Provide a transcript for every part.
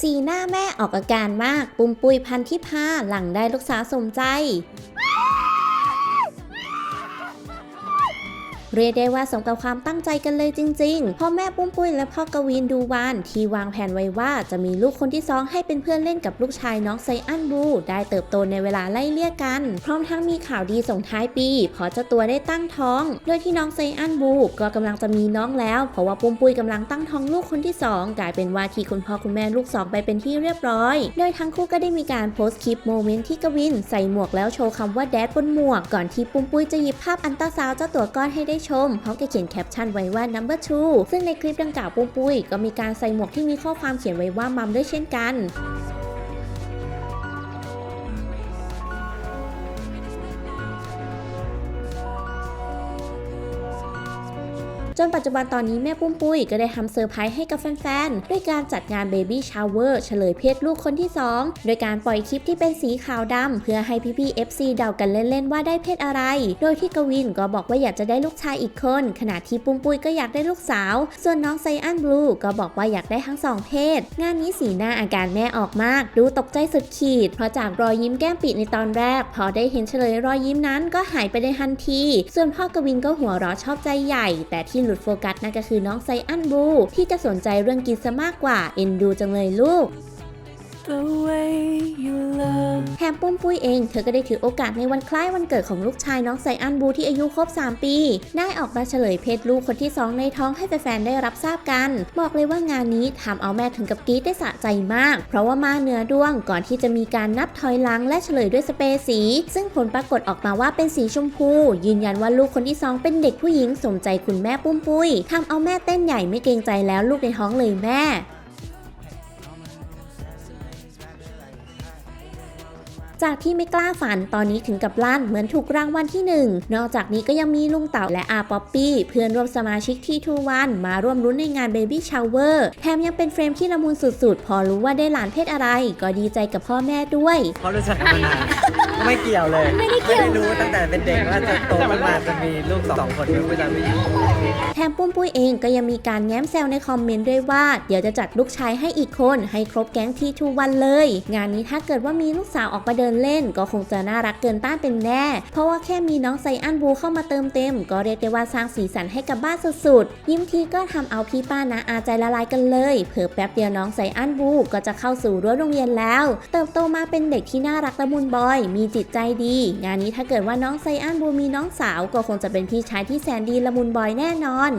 สีหน้าแม่ออกอาการมาก ปุมปุยพันธิพาหลังได้ลูกสาวสมใจ เรียกได้ว่าสมกับความตั้งใจกันเลยจริงๆพ่อแม่ปุ้มปุ้ยและพ่อกวินดูวานที่วางแผนไว้ว่าจะมีลูกคนที่สองให้เป็นเพื่อนเล่นกับลูกชายน้องไซอันบูได้เติบโตในเวลาไล่เลี่ยกัน พร้อมทั้งมีข่าวดีส่งท้ายปีเพราะเจ้าตัวได้ตั้งท้องโดยที่น้องไซอันบูก็กำลังจะมีน้องแล้ว เพราะว่าปุ้มปุ้ยกำลังตั้งท้องลูกคนที่สองกลายเป็นว่าที่คุณพ่อคุณแม่ลูกสองไปเป็นที่เรียบร้อย โดยทั้งคู่ก็ได้มีการโพสต์คลิปโมเมนต์ที่กวินใส่หมวกแล้วโชว์คำว่าแดดบนหมวกก่อนที่ปุ้มปุ้ยจะหยิบภาพอันตาซาวเจ้าตัวก้อนให้ได้ชมพร้อมกับเขียนแคปชั่นไว้ว่า number two ซึ่งในคลิปดังกล่าวปุ้มปุ้ยก็มีการใส่หมวกที่มีข้อความเขียนไว้ว่ามัมด้วยเช่นกัน จนปัจจุบันตอนนี้แม่ปุ้มปุ้ยก็ได้ทำเซอร์ไพรส์ให้กับแฟนๆ ด้วยการจัดงานเบบี้ชาวเวอร์เฉลยเพศลูกคนที่ 2 โดยการปล่อยคลิปที่เป็นสีขาวดำเพื่อให้พี่ๆ FC เดากันเล่นๆ ว่าได้เพศอะไร โดยที่กวินก็บอกว่าอยากจะได้ลูกชายอีกคน ขณะที่ปุ้มปุ้ยก็อยากได้ลูกสาว ส่วนน้องไซอันบลูก็บอกว่าอยากได้ทั้งสองเพศ งานนี้สีหน้าอาการแม่ออกมาก ดูตกใจสุดขีด เพราะจากรอยยิ้มแก้มปิดในตอนแรก พอได้เห็นเฉลยรอยยิ้มนั้นก็หายไปในทันที ส่วนพ่อกวินก็หัวเราะชอบใจใหญ่ แต่ที่หลุดโฟกัสนั่นก็คือน้องไซอันบู ที่จะสนใจเรื่องกินซะมากกว่า เอ็นดูจังเลยลูก The way you love มปุ้มปุ้ยเอง เธอก็ได้ถือโอกาสในวันคล้ายวันเกิดของลูกชายน้องไซอันบูที่อายุครบ 3 ปี ได้ออกมาเฉลยเพศลูกคนที่ 2 ในท้องให้แฟนๆได้รับทราบกัน บอกเลยว่างานนี้ทำเอาแม่ถึงกับกรี๊ดได้สะใจมาก เพราะว่ามาเนื้อด้วงก่อนที่จะมีการนับถอยหลังและเฉลยด้วยสเปรย์สี ซึ่งผลปรากฏออกมาว่าเป็นสีชมพู ยืนยันว่าลูกคนที่ 2 เป็นเด็กผู้หญิงสมใจคุณแม่ปุ้มปุ้ยทำเอาแม่เต้นใหญ่ไม่เกรงใจแล้วลูกในท้องเลยแม่ จากที่ไม่กล้าฝันตอนนี้ถึงกับลั่นเหมือนถูกรางวัลที่หนึ่งนอกจากนี้ก็ยังมีลุงเต่าและอาป๊อปปี้เพื่อนร่วมสมาชิกที่ทูวันมาร่วมรุ้นในงานเบบี้ชาวเวอร์แถมยังเป็นเฟรมที่ละมุนสุดๆ พอรู้ว่าได้หลานเพศอะไร ก็ดีใจกับพ่อแม่ด้วยเพราะรู้จักกันมานานไม่เกี่ยวเลยไม่ได้เกี่ยว รู้ตั้งแต่เป็นเด็กว่าจะโตขึ้นมาจะมีลูกสองคนเป็นผู้ชายผู้หญิงแถมปุ้มปุ้ยเองก็ยังมีการแง้มแซวในคอมเมนต์ด้วยว่า เดี๋ยวจะจัดลูกชายให้อีกคนให้ครบแก๊งทีทูวันเลย งานนี้ถ้าเกิดว่ามีลูกสาวออกมาเดินเล่น ก็คงจะน่ารักเกินต้านเป็นแน่ เพราะว่าแค่มีน้องไซอันบูเข้ามาเติมเต็ม ก็เรียกได้ว่าสร้างสีสันให้กับบ้านสุดๆ ยิ้มทีก็ทำเอาพี่ป้านะอาใจละลายกันเลย เผื่อแป๊บเดียวน้องไซอันบูก็จะเข้าสู่รั้วโรงเรียนแล้ว เติบโตมาเป็นเด็กที่น่ารักละมุนบอย มีจิตใจดี งานนี้ถ้าเกิดว่าน้องไซอันบูมีน้องสาว ก็คงจะเป็นพี่ชายที่แสนดีละมุนบอยแน่นอน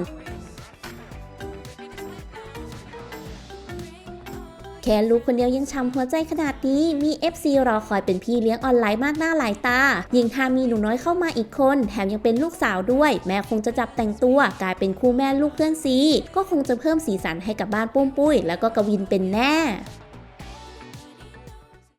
แค่ลูกคนเดียวยังช้ำหัวใจขนาดนี้ มี FC รอคอยเป็นพี่เลี้ยงออนไลน์มากหน้าหลายตา ยิ่งถ้ามีหนูน้อยเข้ามาอีกคน แถมยังเป็นลูกสาวด้วย แม่คงจะจับแต่งตัว กลายเป็นคู่แม่ลูกเพื่อนซี ก็คงจะเพิ่มสีสันให้กับบ้านปุ้มปุ้ย แล้วก็กวินเป็นแน่